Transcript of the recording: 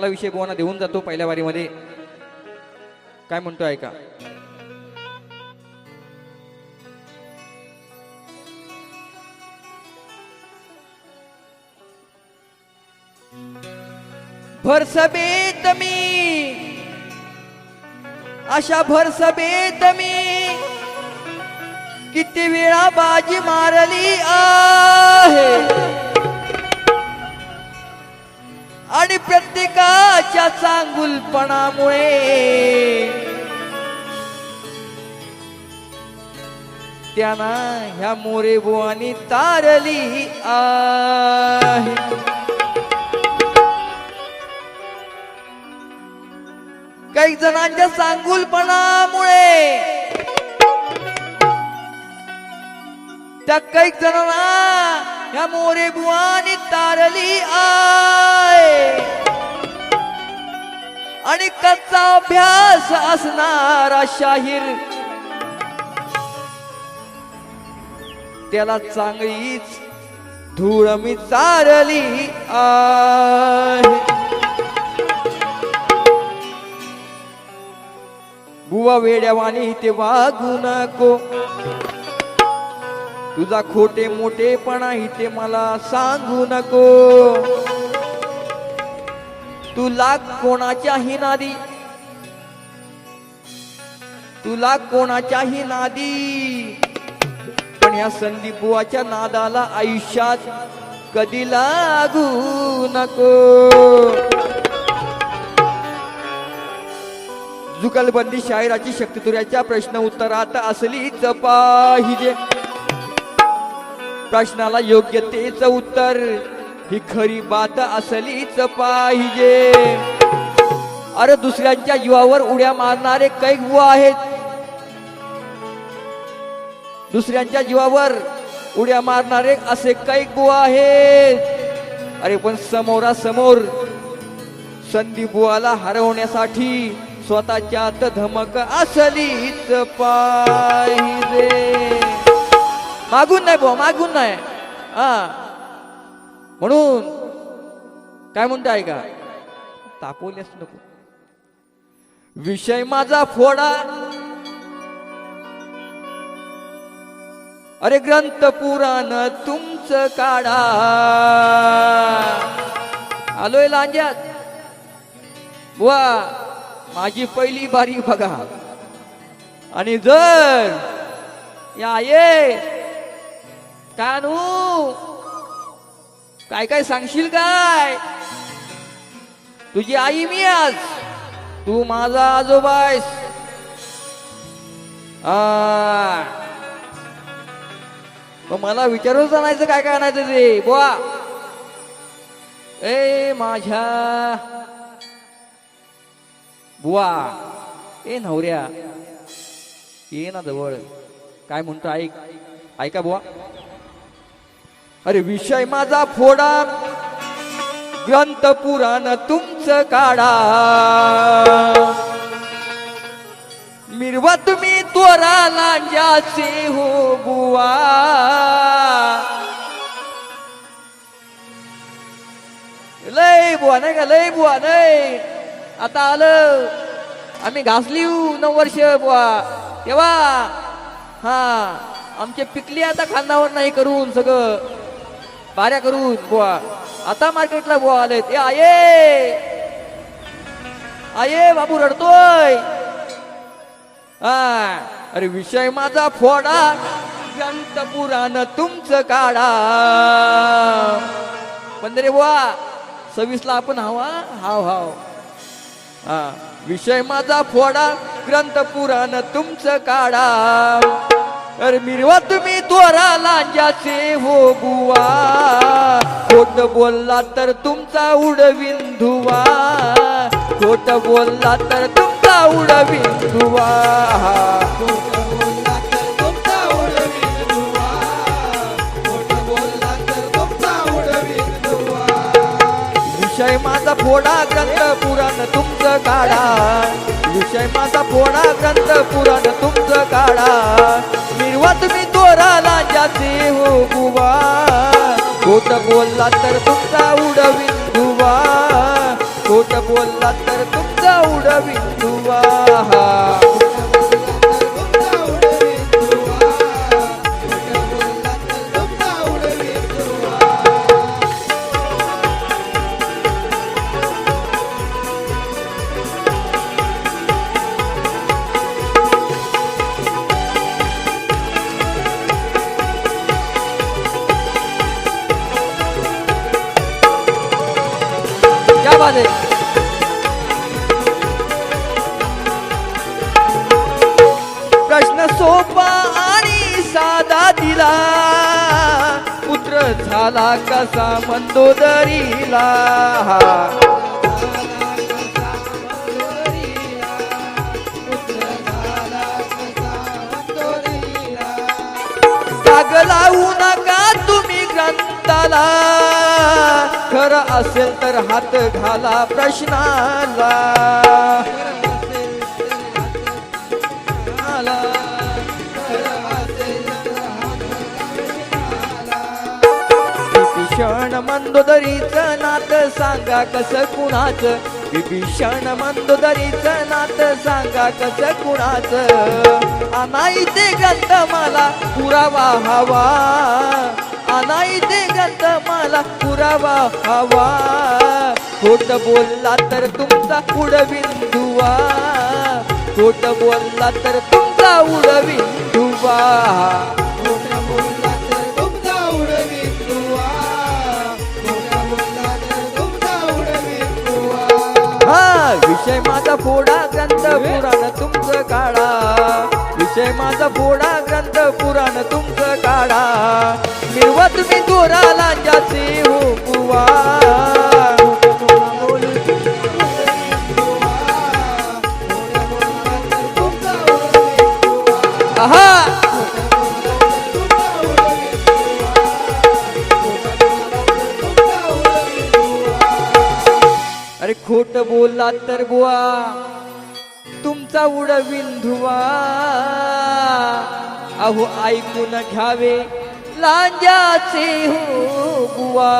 चांगला विषय बुवांना देऊन जातो पहिल्या वारीमध्ये. काय म्हणतो ऐका. भर सभेत मी अशा भर सभेत मी किती वेळा बाजी मारली आहे. आणि प्रत्येकाच्या चांगुलपणामुळे. त्यांना ह्या मोरे बुवानी तारली आहे. काही जणांच्या सांगुलपणामुळे त्या काही जणांना ह्या मोरे बुवानी तारली आय. आणि कच्चा अभ्यास असणारा शाहीर त्याला चांगलीच धूळ मी चारली आहे बुवा वेड्यावानी ते वागू नको. तुझा खोटे मोठेपणा इथे मला सांगू नको. तुला कोणाच्याही नादी? तुला कोणाच्याही नादी? पण या संदीपुवाच्या नादाला आयुष्यात कधी लागू नको. जुगलबंदी शाहिराची शक्तितुऱ्याच्या प्रश्न उत्तरात असलीच पाहिजे प्रश्नाला योग्य तेच उत्तर. ही खरी बात असलीच पाहिजे. अरे दुसऱ्यांच्या जीवावर उड्या मारणारे कैक बुवा आहेत. दुसऱ्यांच्या जीवावर उड्या मारणारे असे कैक बुवा आहेत. अरे पण समोरासमोर संधी बुवाला हरवण्यासाठी स्वतःच्यात धमक असलीच पाहिजे. मागून नाही बुवा मागून नाही. हा. म्हणून काय म्हणताय का तापवल्यास नको. विषय माझा फोडा. अरे ग्रंथ पुराण तुमचं काढा. आलोय लांज्यात वा माझी पहिली बारी बघा. आणि जर या ये कानू काय काय सांगशील काय? तुझी आई मी आज. तू माझा आजोबा आहेस. आ. मग मला विचारूनच आणायचं काय काय आणायचं ते? बुवा. ए माझ्या. बुवा. ए नवऱ्या. ये ना जवळ. काय म्हणतो ऐक. ऐका बुवा. अरे विषय माझा फोडा. ग्रंथ पुराण तुमचं काढा. मिरवा तुम्ही तोरा लांजाचे हो बुवा. लय बुवा नाही का लय बुवा नाही. आता आलं. आम्ही घासली हो, नऊ वर्ष बुवा. तेव्हा हा आमचे पिकली आता खांदावर नाही करून सगळं. पाऱ्या करून बुवा. आता मार्केटला बुवा आलेत. ते आये! आये बाबू रडतोय. हा. अरे विषय माझा फोडा. ग्रंथ पुराण तुमचं काढा. पण रे बुवा सव्वीसला आपण हवा? हाव हाव. हा. विषय माझा फोडा. ग्रंथ पुराण तुमचं काढा. अरे मिरवा तुम्ही द्वारा लांजाचे हो बुवा. तर तुमचा तर तुमचा खोट बोलला तर तुमचा उडविन धुवा. खोट बोलला तर तुमचा उडविन धुवा. विषय माझा फोडा ग्रंथ पुराण तुमचं काढा. विषय माझा फोडा ग्रंथ पुराण तुमचं काढा. मिरवा तुम्ही तोराला जाते हो बुवा खोट बोलला तर तुमचा उडवीन धुवा. खोट बोलला तर तुमचा उडवीन दुवा क्या प्रश्न सोपा आणि साधा दिला. पुत्र झाला कसा मंदोदरीला दाग लावू नका तुम्ही ग्रंथाला. खरं असेल तर हात घाला प्रश्नाला. विभीषण मंदोदरीचं नात सांगा कसं कुणाचं? विभीषण मंदोदरीचं नात सांगा कसं कुणाचं? अनाई ते मला पुरावा हवा. अनाई ते मला पुरावा हवा. खोट बोलला तर तुमचा उडविंदुवा खोट बोलला तर तुमचा उडविंदुवा हा विषय माझा फोडा ग्रंथ पुराण तुमचं काढा. माझा फोडा ग्रंथ पुराण तुमचं काढा. मिरवा तुम्ही दोरा लांजाचे हो पुवा अरे खोट बोलला तर बुवा. तुमचा उडविन धुवा अहो ऐकून घ्यावे लांजाचे हो बुवा.